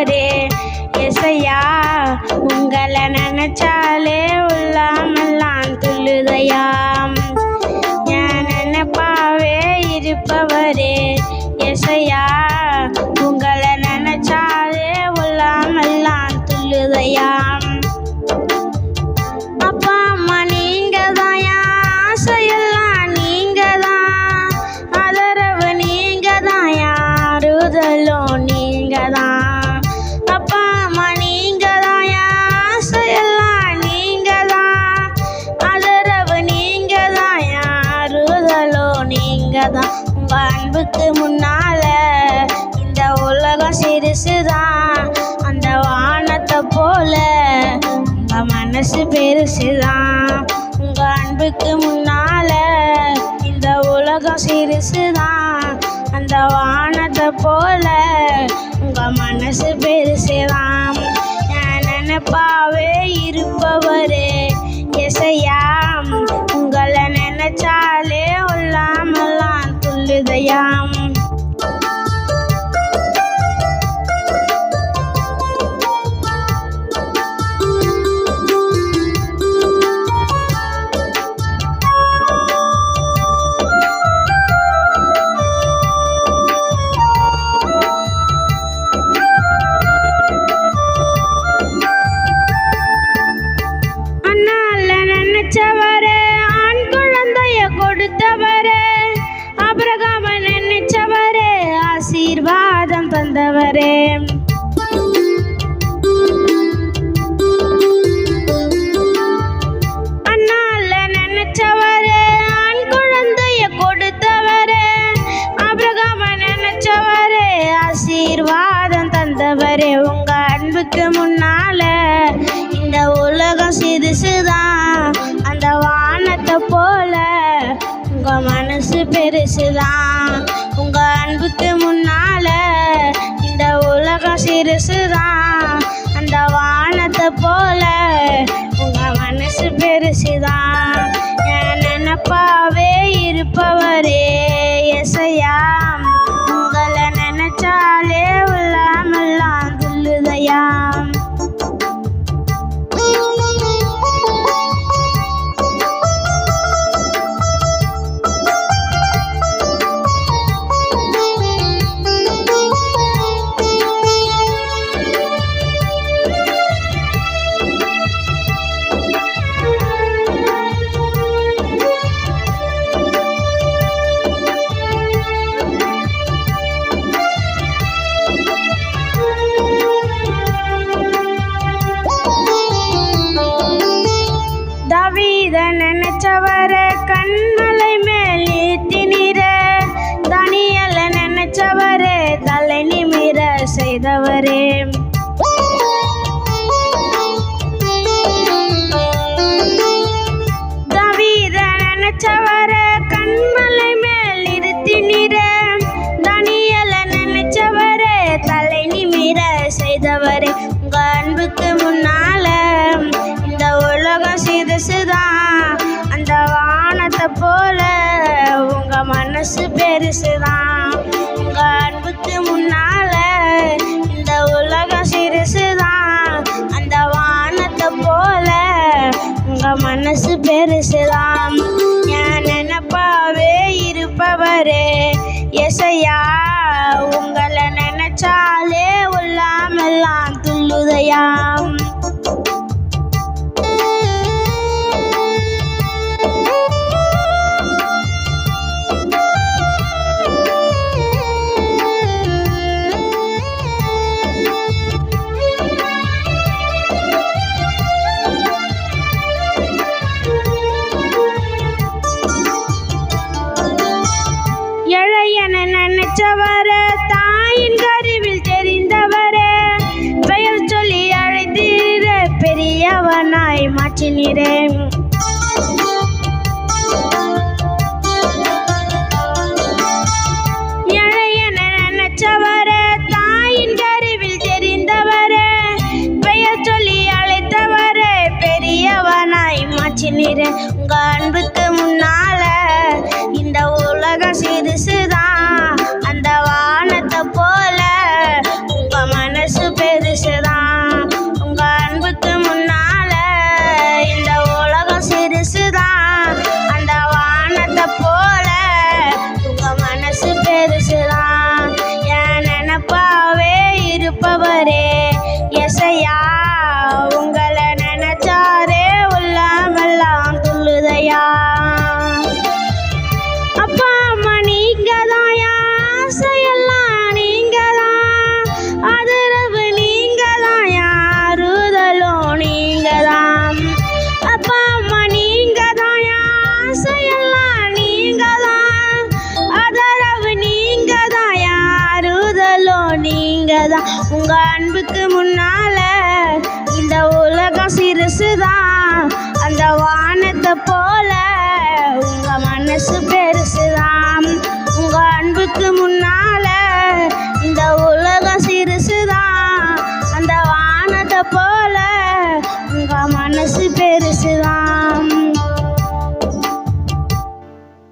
இருப்பவரே எசையா உங்களை நினைச்சாலே உள்ளாமெல்லாம் துள்ளுதையா சிறுசுதான். அந்த வானத்தை போல உங்க மனசு பெருசுதான். உங்க அன்புக்கு முன்னால இந்த உலகம் சிறுசுதான். அந்த வானத்தை போல உங்க மனசு பெருசுதான். என் நினைப்பாவே இருப்பவரே எசையா ஆசீர்வாதம் தந்தவரே. அண்ணால ஆண் ஆசீர்வாதம் தந்தவரே. உங்க அன்புக்கு முன்னால இந்த உலகம் சிறுசுதான். அந்த வானத்தை போல உங்க மனசு பெருசுதான். உங்க முன்னால. இந்த உலகம் சிறுசுதான். அந்த வானத்தை போல வந்தவரே தவிர நினைச்சவர கண்மலை மேல் நிறுத்தி நிற. தனியல நினைச்சவரே தலை நிமிர செய்தவரே. உங்க அன்புக்கு முன்னால இந்த உலகம் சிதசுதான் அந்த வானத்தை போல உங்க மனசு பெருசுதான் உங்க அன்புக்கு முன்னால பெருசுதான் ஞான நினப்பாவே இருப்பவரே. எசையா உங்களை நினைச்சாலே உள்ளாமெல்லாம் துள்ளுதையாம். பெற்றவரே தாயின் கருவில் தெரிந்தவரே. பெயர் சொல்லி அழைத்தீரே பெரியவனாய் மாற்றினீரே. உங்க அன்புக்கு முன்னால் தான் உங்க அன்புக்கு முன்னால